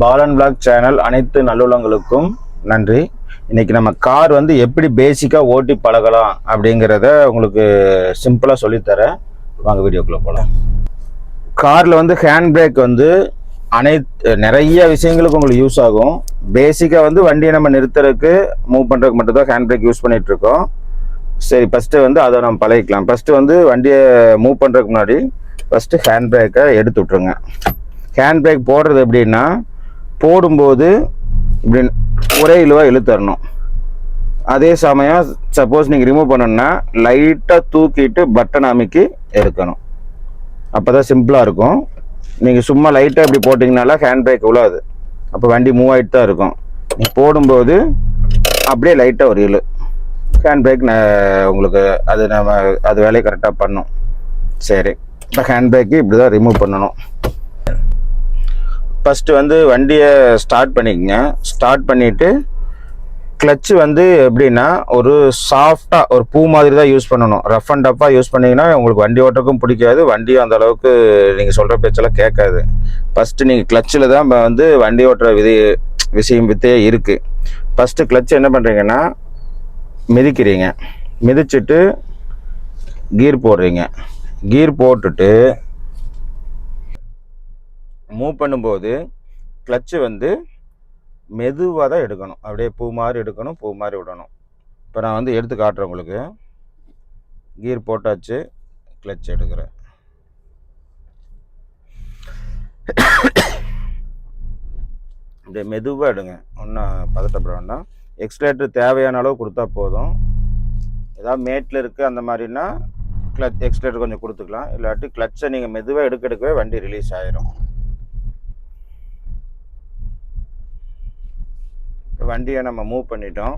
Balan black channel அனைத்து நல்லுள்ளங்களுக்கும் நன்றி. இன்னைக்கு நம்ம கார் வந்து எப்படி பேசிக்காக ஓட்டி பழகலாம் அப்படிங்கிறத உங்களுக்கு சிம்பிளாக சொல்லித்தரேன். வாங்க வீடியோக்குள்ளே போகலாம் காரில் வந்து ஹேண்ட் பிரேக் வந்து அனைத்து நிறைய விஷயங்களுக்கு உங்களுக்கு யூஸ் ஆகும். பேசிக்காக வந்து வண்டியை நம்ம நிறுத்துறதுக்கு மூவ் பண்ணுறதுக்கு மட்டும்தான் ஹேண்ட் பிரேக் யூஸ் பண்ணிகிட்ருக்கோம் இருக்கோம் சரி ஃபஸ்ட்டு வந்து அதை நம்ம பழகிக்கலாம். ஃபஸ்ட்டு வந்து வண்டியை மூவ் பண்ணுறதுக்கு முன்னாடி ஃபஸ்ட்டு ஹேண்ட் பிரேக்கை எடுத்து விட்ருங்க ஹேண்ட் பிரேக் போடுறது எப்படின்னா போடும்போது இப்படி ஒரே இழுவாக இழுத்தரணும் அதே சமயம் சப்போஸ் நீங்கள் ரிமூவ் பண்ணணும்னா லைட்டாக தூக்கிட்டு பட்டன் அமைக்கி எடுக்கணும். அப்போ தான் சிம்பிளாக இருக்கும். நீங்கள் சும்மா லைட்டாக இப்படி போட்டிங்கனால ஹேண்ட் பிரேக் விழாது அப்போ வண்டி மூவ் ஆகிட்டு தான் இருக்கும். நீங்கள் போடும்போது அப்படியே லைட்டாக ஒரு இழு. ஹேண்ட் பிரேக் உங்களுக்கு அது நம்ம அது வேலையை கரெக்டாக பண்ணும். சரி. இப்போ ஹேண்ட் பிரேக்கு இப்படி தான் ரிமூவ் பண்ணணும். ஃபஸ்ட்டு வந்து வண்டியை ஸ்டார்ட் பண்ணிக்கங்க. ஸ்டார்ட் பண்ணிவிட்டு கிளச்சு வந்து எப்படின்னா ஒரு சாஃப்டாக ஒரு பூ மாதிரி தான் யூஸ் பண்ணணும். ரஃப் அண்ட் டஃப்பாக யூஸ் பண்ணிங்கன்னா உங்களுக்கு வண்டி ஓட்டுறதுக்கும் பிடிக்காது. வண்டியும் அந்த அளவுக்கு நீங்கள் சொல்கிற பேச்செல்லாம் கேட்காது. ஃபஸ்ட்டு நீங்கள் கிளச்சில் தான் வந்து வண்டி ஓட்டுற விதி விஷயம் வித்தையே இருக்குது ஃபஸ்ட்டு கிளச் என்ன பண்ணுறீங்கன்னா மிதிக்கிறீங்க. மிதிச்சுட்டு கீர் போடுறீங்க. கீர் போட்டுட்டு மூவ் பண்ணும்போது கிளச்சு வந்து மெதுவாக தான் எடுக்கணும். அப்படியே பூ மாதிரி எடுக்கணும் பூ மாதிரி விடணும். இப்போ நான் வந்து எடுத்து காட்டுறேன் உங்களுக்கு. கீர் போட்டாச்சு கிளச் எடுக்கிறேன். இப்படி மெதுவாக எடுங்க. ஒன்றும் பதட்டப்பட வேண்டாம். எக்ஸ்லேட்டர் தேவையான அளவு கொடுத்தா போதும். ஏதாவது மேட்டில் இருக்குது அந்த மாதிரின்னா கிளச் எக்ஸ்லேட்டர் கொஞ்சம் கொடுத்துக்கலாம். இல்லாட்டி கிளச்சை நீங்கள் மெதுவாக எடுக்க எடுக்கவே வண்டி ரிலீஸ் ஆகிரும் வண்டியை நம்ம மூவ் பண்ணிட்டோம்.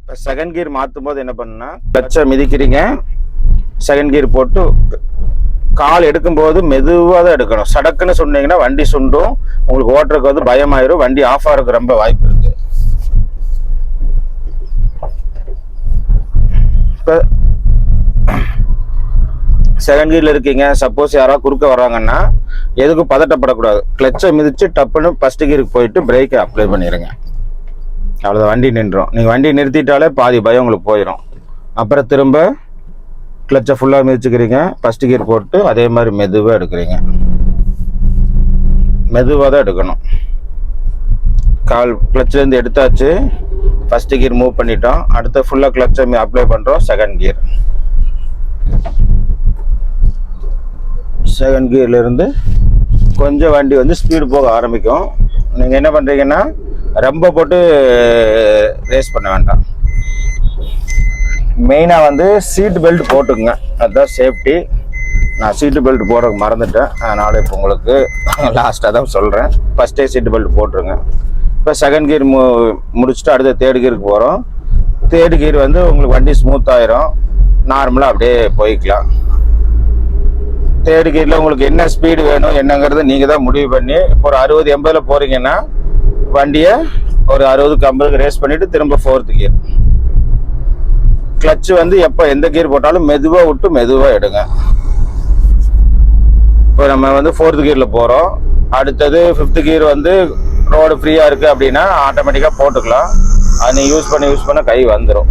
இப்போ செகண்ட் கியர் மாற்றும் போது என்ன பண்ணுன்னா கிளச்சை மிதிக்கிறீங்க. செகண்ட் கியர் போட்டு கால் எடுக்கும்போது மெதுவாக தான் எடுக்கணும். சடக்குன்னு சொன்னீங்கன்னா வண்டி சுண்டும். உங்களுக்கு ஓட்டுறதுக்கு வந்து பயமாயிரும். வண்டி ஆஃப் ஆகிறதுக்கு ரொம்ப வாய்ப்பு இருக்குது இப்போ செகண்ட் கீரில் இருக்கீங்க. சப்போஸ் யாராவது குறுக்க வர்றாங்கன்னா எதுக்கும் பதட்டப்படக்கூடாது. கிளச்சை மிதிச்சு டப்புன்னு ஃபர்ஸ்ட் கீருக்கு போயிட்டு பிரேக்கை அப்ளை பண்ணிடுங்க அவ்வளோதான் வண்டி நின்றோம் நீங்கள் வண்டி நிறுத்திட்டாலே பாதி பயம் உங்களுக்கு போயிடும் அப்புறம் திரும்ப கிளச்சை ஃபுல்லாக மிதிச்சுக்கிறீங்க. ஃபர்ஸ்ட் கியர் போட்டு அதே மாதிரி மெதுவாக எடுக்கிறீங்க. மெதுவாக தான் எடுக்கணும். கால் கிளச்சிலேருந்து எடுத்தாச்சு. ஃபஸ்ட்டு கியர் மூவ் பண்ணிட்டோம். அடுத்து ஃபுல்லாக கிளச்சை அப்ளை பண்ணுறோம் செகண்ட் கியர் செகண்ட் கியர்லேருந்து கொஞ்சம் வண்டி வந்து ஸ்பீடு போக ஆரம்பிக்கும். நீங்கள் என்ன பண்ணுறீங்கன்னா ரொம்ப போட்டு ரேஸ் பண்ண வேண்டாம். மெயினாக வந்து சீட்டு பெல்ட் போட்டுக்குங்க. அதுதான் சேஃப்டி நான் சீட்டு பெல்ட் போட மறந்துட்டேன். அதனால் இப்போ உங்களுக்கு லாஸ்ட்டாக தான் சொல்கிறேன் ஃபஸ்ட்டே சீட்டு பெல்ட் போட்டுருங்க. இப்போ செகண்ட் கியர் மு முடிச்சுட்டு அடுத்த தேர்ட் கியருக்கு போகிறோம் தேர்ட் கியர் வந்து உங்களுக்கு வண்டி ஸ்மூத் ஆயிரும். நார்மலாக அப்படியே போய்க்கலாம். தேர்ட் கீரில் உங்களுக்கு என்ன ஸ்பீடு வேணும் என்னங்கிறத நீங்கள் தான் முடிவு பண்ணி இப்போ ஒரு அறுபது எண்பதில் போகிறீங்கன்னா வண்டியை ஒரு அறுபதுக்கு ஐம்பதுக்கு ரேஸ் பண்ணிவிட்டு திரும்ப ஃபோர்த்து கீர் கிளச்சு வந்து எப்போ எந்த கீர் போட்டாலும் மெதுவாக விட்டு மெதுவாக எடுங்க. இப்போ நம்ம வந்து ஃபோர்த்து கீரில் போகிறோம் அடுத்தது ஃபிஃப்த்து கீர் வந்து ரோடு ஃப்ரீயாக இருக்குது அப்படின்னா ஆட்டோமேட்டிக்காக போட்டுக்கலாம். அது நீ யூஸ் பண்ண யூஸ் பண்ண கை வந்துடும்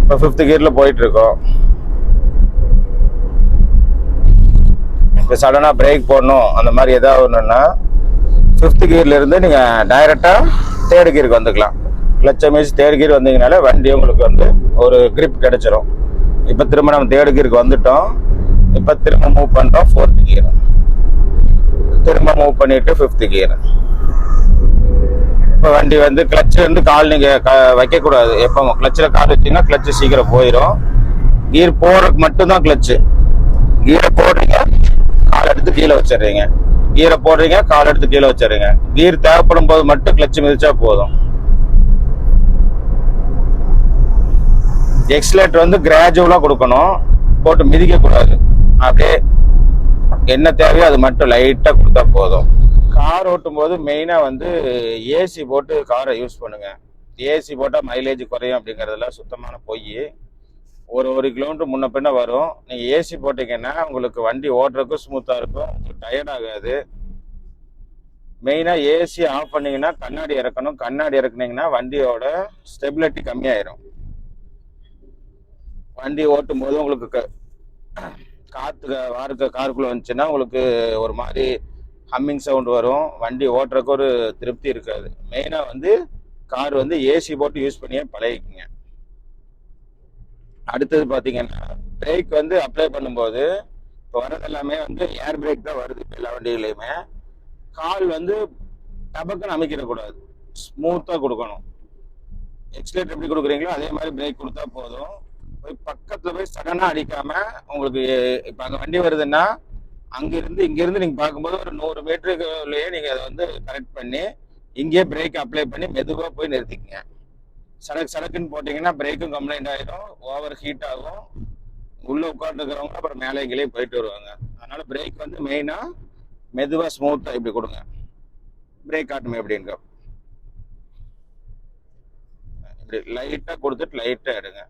இப்போ ஃபிஃப்த்து கியரில் போயிட்டுருக்கோம் இப்போ சடனாக பிரேக் போடணும் அந்த மாதிரி ஏதாவது ஒன்றுன்னா ஃபிஃப்த் கியர்லேருந்து நீங்கள் டைரெக்டாக தேர்ட் கியருக்கு வந்துக்கலாம். கிளச்சை மீச்சு தேர்ட் கியர் வந்தீங்கனாலே வண்டி உங்களுக்கு வந்து ஒரு கிரிப் கிடச்சிரும். இப்போ திரும்ப நம்ம தேர்ட் கியருக்கு வந்துட்டோம். இப்போ திரும்ப மூவ் பண்ணுறோம் ஃபோர்த் கியர் திரும்ப மூவ் பண்ணிட்டு ஃபிஃப்த் கியர் இப்போ வண்டி வந்து கிளச்சு வந்து கால் நீங்கள் க வைக்கக்கூடாது. எப்போ கிளச்சில் கால் வச்சீங்கன்னா கிளச்சு சீக்கிரம் போயிடும் கீர் போடுறதுக்கு மட்டும்தான் கிளச்சு கீரை போடுறீங்க கால் எடுத்து கீழே வச்சிடுறீங்க. கீரை போடுறீங்க கால் எடுத்து கீழே வச்சிடுறீங்க. கீர் தேவைப்படும் போது மட்டும் கிளச்சு மிதிச்சா போதும். எக்ஸ்லேட்டர் வந்து கிராஜுவலாக கொடுக்கணும். போட்டு மிதிக்கக்கூடாது. அப்படியே என்ன தேவையோ அது மட்டும் லைட்டாக கொடுத்தா போதும். கார் ஓட்டும் போது மெயினாக வந்து ஏசி போட்டு காரை யூஸ் பண்ணுங்கள் ஏசி போட்டால் மைலேஜ் குறையும் அப்படிங்கிறதுல சுத்தமான பொய். ஒரு ஒரு கிலோமீட்டர் முன்ன பின்ன வரும். நீங்கள் ஏசி போட்டிங்கன்னா உங்களுக்கு வண்டி ஓட்டுறதுக்கும் ஸ்மூத்தாக இருக்கும். உங்களுக்கு டயர்ட் ஆகாது. மெயினாக ஏசி ஆஃப் பண்ணிங்கன்னா கண்ணாடி இறக்கணும். கண்ணாடி இறக்குனீங்கன்னா வண்டியோட ஸ்டெபிலிட்டி கம்மியாயிரும். வண்டி ஓட்டும் போது உங்களுக்கு க- காற்று வாருக்க காருக்குள்ளே வந்துச்சுன்னா உங்களுக்கு ஒரு மாதிரி ஹம்மிங் சவுண்ட் வரும். வண்டி ஓட்டுறதுக்கு ஒரு திருப்தி இருக்காது. மெயினாக வந்து கார் வந்து ஏசி போட்டு யூஸ் பண்ணியே பழகிக்குங்க. அடுத்தது பார்த்தீங்கன்னா பிரேக் வந்து அப்ளை பண்ணும்போது இப்போ வர்றதெல்லாமே எல்லாமே வந்து ஏர் பிரேக் தான் வருது இப்போ எல்லா வண்டிகளையுமே. கால் வந்து டபக்குன்னு அமைக்கிடக்கூடாது. ஸ்மூத்தாக கொடுக்கணும். எக்ஸ்லேட் எப்படி கொடுக்குறீங்களோ அதே மாதிரி பிரேக் கொடுத்தா போதும். போய் பக்கத்தில் போய் சடனாக அடிக்காம உங்களுக்கு இப்போ அங்கே வண்டி வருதுன்னா அங்கேருந்து இங்கேருந்து நீங்கள் பார்க்கும்போது ஒரு நூறு மீட்டருக்குள்ளேயே நீங்கள் அதை வந்து கரெக்ட் பண்ணி இங்கேயே பிரேக் அப்ளை பண்ணி மெதுவாக போய் நிறுத்திக்கங்க. சடக்கு சடக்குன்னு போட்டிங்கன்னா பிரேக்கும் கம்ப்ளைண்ட் ஆகிடும் ஓவர் ஹீட் ஆகும். உள்ளே உட்காந்துருக்கிறவங்க அப்புறம் மேலே கீழே போயிட்டு வருவாங்க. அதனால பிரேக் வந்து மெயினாக மெதுவாக ஸ்மூத்தாக இப்படி கொடுங்க. பிரேக் காட்டுமே எப்படிங்க இப்படி லைட்டாக கொடுத்துட்டு லைட்டாக எடுங்க.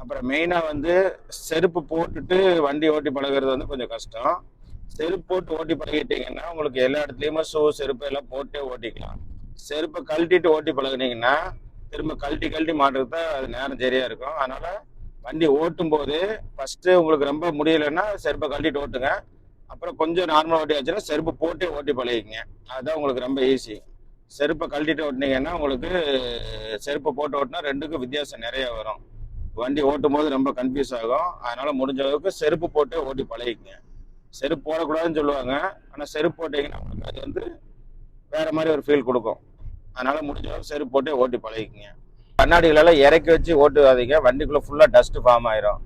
அப்புறம் மெயினாக வந்து செருப்பு போட்டுட்டு வண்டி ஓட்டி பழகுறது வந்து கொஞ்சம் கஷ்டம். செருப்பு போட்டு ஓட்டி பழகிட்டீங்கன்னா உங்களுக்கு எல்லா இடத்துலையுமே ஷூ செருப்பு எல்லாம் போட்டே ஓட்டிக்கலாம். செருப்பை கழட்டிட்டு ஓட்டி பழகுனீங்கன்னா திரும்ப கழட்டி கழட்டி மாட்டுறது தான் அது நேரம் சரியா இருக்கும். அதனால வண்டி ஓட்டும் போது ஃபர்ஸ்ட் உங்களுக்கு ரொம்ப முடியலன்னா செருப்பை கழட்டிட்டு ஓட்டுங்க. அப்புறம் கொஞ்சம் நார்மல் ஓட்டி ஆச்சுன்னா செருப்பு போட்டே ஓட்டி பழகிங்க. அதுதான் உங்களுக்கு ரொம்ப ஈஸி செருப்பை கழட்டிட்டு ஓட்டினீங்கன்னா உங்களுக்கு செருப்பை போட்டு ஓட்டினா ரெண்டுக்கும் வித்தியாசம் நிறைய வரும். வண்டி ஓட்டும் போது ரொம்ப கன்ஃபியூஸ் ஆகும். அதனால முடிஞ்ச அளவுக்கு செருப்பு போட்டு ஓட்டி பழகிங்க. செருப்பு போடக்கூடாதுன்னு சொல்லுவாங்க. ஆனால் செருப்பு போட்டிங்கன்னா உங்களுக்கு அது வந்து வேற மாதிரி ஒரு ஃபீல் கொடுக்கும். அதனால முடிஞ்சளவு செருப்பு போட்டு ஓட்டி பழகிக்குங்க. கண்ணாடிகளெல்லாம் இறக்கி வச்சு ஓட்டுவாதீங்க. வண்டிக்குள்ளே ஃபுல்லாக டஸ்ட்டு ஃபார்ம் ஆயிரும்.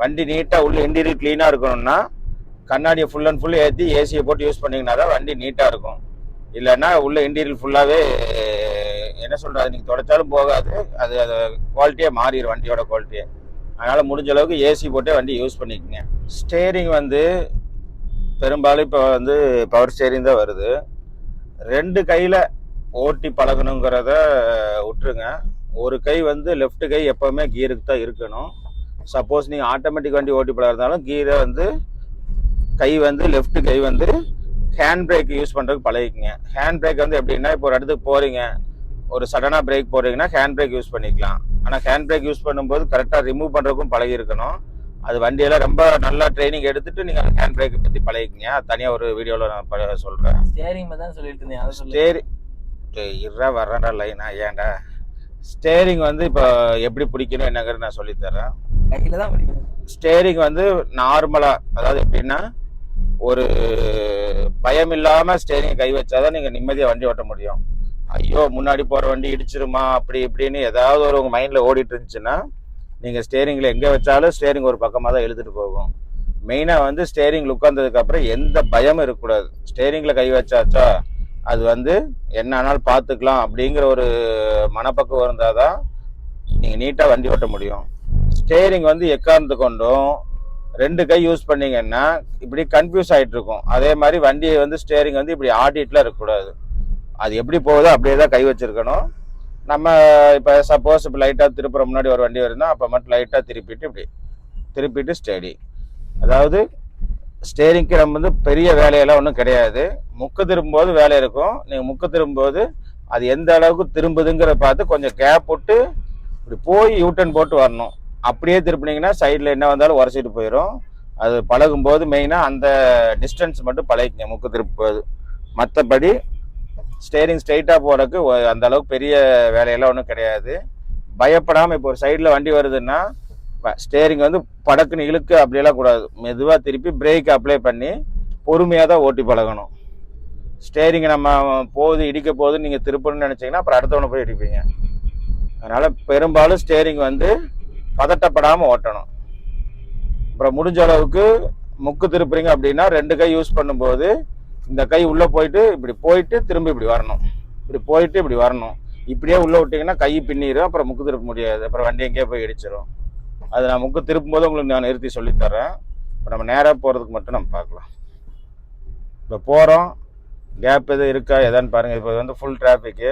வண்டி நீட்டாக உள்ள இன்டீரியர் க்ளீனாக இருக்கணும்னா கண்ணாடியை ஃபுல் அண்ட் ஃபுல் ஏற்றி ஏசியை போட்டு யூஸ் பண்ணிங்கன்னா தான் வண்டி நீட்டாக இருக்கும். இல்லைன்னா உள்ள இன்டீரியர் ஃபுல்லாகவே என்ன சொல்கிறது நீங்கள் தொடச்சாலும் போகாது. அது அது குவாலிட்டியே மாறிடும் வண்டியோட குவாலிட்டியே அதனால் முடிஞ்ச அளவுக்கு ஏசி போட்டே வண்டி யூஸ் பண்ணிக்கோங்க. ஸ்டேரிங் வந்து பெரும்பாலும் இப்போ வந்து பவர் ஸ்டேரிங் தான் வருது. ரெண்டு கையில் ஓட்டி பழகணுங்கிறத விட்டுருங்க. ஒரு கை வந்து லெஃப்ட் கை எப்போவுமே கியருக்கு தான் இருக்கணும். சப்போஸ் நீங்கள் ஆட்டோமேட்டிக் வண்டி ஓட்டி பழகிறதாலும் கீரை வந்து கை வந்து லெஃப்ட் கை வந்து ஹேண்ட் பிரேக் யூஸ் பண்ணுறதுக்கு பழகிக்கங்க. ஹேண்ட் பிரேக் வந்து எப்படின்னா இப்போ ஒரு இடத்துக்கு போகிறீங்க ஒரு சடனாக பிரேக் போடுறீங்கன்னா ஹேண்ட் பிரேக் யூஸ் பண்ணிக்கலாம். ஆனால் ஹேண்ட் பிரேக் யூஸ் பண்ணும்போது கரெக்டாக ரிமூவ் பண்ணுறதுக்கும் பழகி இருக்கணும். அது வண்டியெல்லாம் ரொம்ப நல்லா ட்ரைனிங் எடுத்துட்டு நீங்கள் ஹேண்ட் பிரேக்கை பற்றி பழகிக்கங்க. அது தனியாக ஒரு வீடியோவில் நான் சொல்கிறேன் ஸ்டேரிங் தான் சொல்லிட்டு இருந்தேன் ஸ்டேரி இறா வர்றடா லைனா ஏன்டா? ஸ்டேரிங் வந்து இப்போ எப்படி பிடிக்கணும் என்னங்கிறது நான் சொல்லித்தரேன் கையில தான் பிடிக்கும் ஸ்டேரிங் வந்து நார்மலாக அதாவது எப்படின்னா ஒரு பயம் இல்லாமல் ஸ்டேரிங் கை வச்சாதான் நீங்கள் நிம்மதியாக வண்டி ஓட்ட முடியும். ஐயோ முன்னாடி போகிற வண்டி இடிச்சிருமா அப்படி இப்படின்னு ஏதாவது ஒரு உங்கள் மைண்டில் ஓடிட்டு இருந்துச்சுன்னா நீங்கள் ஸ்டேரிங்கில் எங்கே வச்சாலும் ஸ்டேரிங் ஒரு பக்கமாக தான் இழுத்துட்டு போகும். மெயினாக வந்து ஸ்டேரிங்கில் உட்கார்ந்ததுக்கப்புறம் எந்த பயமும் இருக்கக்கூடாது. ஸ்டேரிங்கில் கை வச்சாச்சா அது வந்து என்ன ஆனாலும் பார்த்துக்கலாம் அப்படிங்கிற ஒரு மனப்பக்குவம் இருந்தால் தான் நீங்கள் நீட்டாக வண்டி ஓட்ட முடியும். ஸ்டேரிங் வந்து எக்கார்ந்து கொண்டும் ரெண்டு கை யூஸ் பண்ணிங்கன்னா இப்படி கன்ஃபியூஸ் ஆகிட்டு இருக்கும். அதே மாதிரி வண்டியை வந்து ஸ்டேரிங் வந்து இப்படி ஆடிட்டுலாம் இருக்கக்கூடாது. அது எப்படி போகுதோ அப்படியே தான் கை வச்சிருக்கணும். நம்ம இப்போ சப்போஸ் இப்போ லைட்டாக திருப்புற முன்னாடி ஒரு வண்டி வருதுன்னா அப்போ மட்டும் லைட்டாக திருப்பிட்டு இப்படி திருப்பிட்டு ஸ்டேடி அதாவது ஸ்டேரிங்க்கு நம்ம வந்து பெரிய வேலையெல்லாம் ஒன்றும் கிடையாது. முக்கு திரும்பும்போது வேலை இருக்கும். நீங்கள் முக்கு திரும்பும்போது அது எந்த அளவுக்கு திரும்புதுங்கிற பார்த்து கொஞ்சம் கேப் விட்டு இப்படி போய் யூட்டன் போட்டு வரணும். அப்படியே திருப்பினீங்கன்னா சைடில் என்ன வந்தாலும் உரைச்சிட்டு போயிடும் அது பழகும்போது மெயினாக அந்த டிஸ்டன்ஸ் மட்டும் பழகிக்கங்க முக்கு திருப்பும்போது மற்றபடி ஸ்டேரிங் ஸ்ட்ரைட்டாக போகிறதுக்கு அந்த அளவுக்கு பெரிய வேலையெல்லாம் ஒன்றும் கிடையாது. பயப்படாமல் இப்போ ஒரு சைடில் வண்டி வருதுன்னா ஸ்டேரிங் வந்து படக்குன்னு இழுக்கு அப்படியெல்லாம் கூடாது. மெதுவாக திருப்பி பிரேக் அப்ளை பண்ணி பொறுமையாக தான் ஓட்டி பழகணும். ஸ்டேரிங் நம்ம போகுது இடிக்க போகுதுன்னு நீங்கள் திருப்பணும்னு நினச்சிங்கன்னா அப்புறம் அடுத்தவனை போய் இடிப்பீங்க. அதனால் பெரும்பாலும் ஸ்டேரிங் வந்து பதட்டப்படாமல் ஓட்டணும். அப்புறம் முடிஞ்ச அளவுக்கு முக்கு திருப்புறீங்க அப்படின்னா ரெண்டு கை யூஸ் பண்ணும்போது இந்த கை உள்ளே போயிட்டு இப்படி போயிட்டு திரும்பி இப்படி வரணும். இப்படி போயிட்டு இப்படி வரணும். இப்படியே உள்ளே விட்டிங்கன்னா கை பின்னிடும் அப்புறம் முக்கு திருப்ப முடியாது. அப்புறம் வண்டி எங்கேயோ போய் இடிச்சிடும் அது நான் முக்கு திருப்பும் போது உங்களுக்கு நான் நிறுத்தி சொல்லித்தரேன் இப்போ நம்ம நேராக போகிறதுக்கு மட்டும் நம்ம பார்க்கலாம். இப்போ போகிறோம் கேப் எதுவும் இருக்கா? எதான்னு பாருங்கள் இப்போ வந்து ஃபுல் டிராஃபிக்கு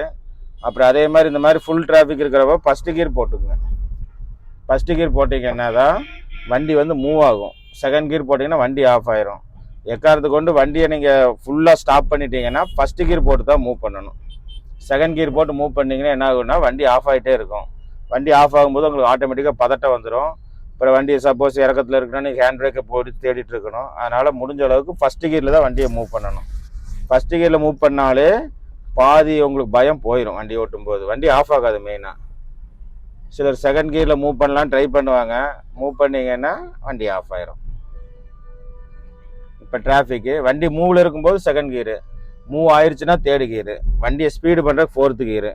அப்புறம் அதே மாதிரி இந்த மாதிரி ஃபுல் டிராஃபிக் இருக்கிறப்ப ஃபஸ்ட்டு கியர் போட்டுக்குங்க. ஃபஸ்ட்டு கீர் போட்டிங்கன்னா தான் வண்டி வந்து மூவ் ஆகும். செகண்ட் கீர் போட்டிங்கன்னா வண்டி ஆஃப் ஆயிரும். எக்காரத்து கொண்டு வண்டியை நீங்கள் ஃபுல்லாக ஸ்டாப் பண்ணிட்டீங்கன்னா ஃபஸ்ட்டு கீர் போட்டு தான் மூவ் பண்ணணும். செகண்ட் கீர் போட்டு மூவ் பண்ணிங்கன்னா என்ன ஆகுன்னா வண்டி ஆஃப் ஆகிட்டே இருக்கும். வண்டி ஆஃப் ஆகும்போது உங்களுக்கு ஆட்டோமேட்டிக்காக பதட்டம் வந்துடும் அப்புறம் வண்டி சப்போஸ் இறக்கத்தில் இருக்குன்னா நீங்கள் ஹேண்ட் பிரேக்கை போட்டு தேடிட்டு இருக்கணும். அதனால் முடிஞ்ச அளவுக்கு ஃபஸ்ட்டு கீரில் தான் வண்டியை மூவ் பண்ணணும். ஃபஸ்ட்டு கீரில் மூவ் பண்ணாலே பாதி உங்களுக்கு பயம் போயிடும் வண்டி ஓட்டும்போது. வண்டி ஆஃப் ஆகாது மெயினாக சிலர் செகண்ட் கியரில் மூவ் பண்ணலாம் ட்ரை பண்ணுவாங்க. மூவ் பண்ணிங்கன்னா வண்டி ஆஃப் ஆயிரும். இப்போ டிராஃபிக்கு வண்டி மூவில் இருக்கும்போது செகண்ட் கியரு மூவ் ஆயிடுச்சுன்னா தேர்டு கியரு வண்டியை ஸ்பீடு பண்ணுறதுக்கு ஃபோர்த்து கியரு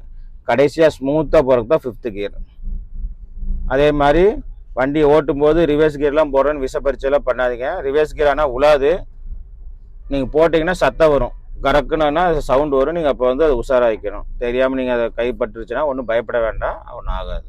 கடைசியாக ஸ்மூத்தாக போகிறதுக்கு தான் ஃபிஃப்த்து கியர் அதே மாதிரி வண்டி ஓட்டும் போது ரிவர்ஸ் கியர்லாம் போடுறேன்னு விசப்பரிச்செல்லாம் பண்ணாதீங்க. ரிவர்ஸ் கியர் ஆனால் உலாது. நீங்கள் போட்டிங்கன்னா சத்தம் வரும். கறக்குனா சவுண்ட் வரும். நீங்கள் அப்போ வந்து அதை உஷாராகிக்கணும் தெரியாமல் நீங்கள் அதை கைப்பற்றுச்சுன்னா ஒன்றும் பயப்பட வேண்டாம். ஒன்றும் ஆகாது.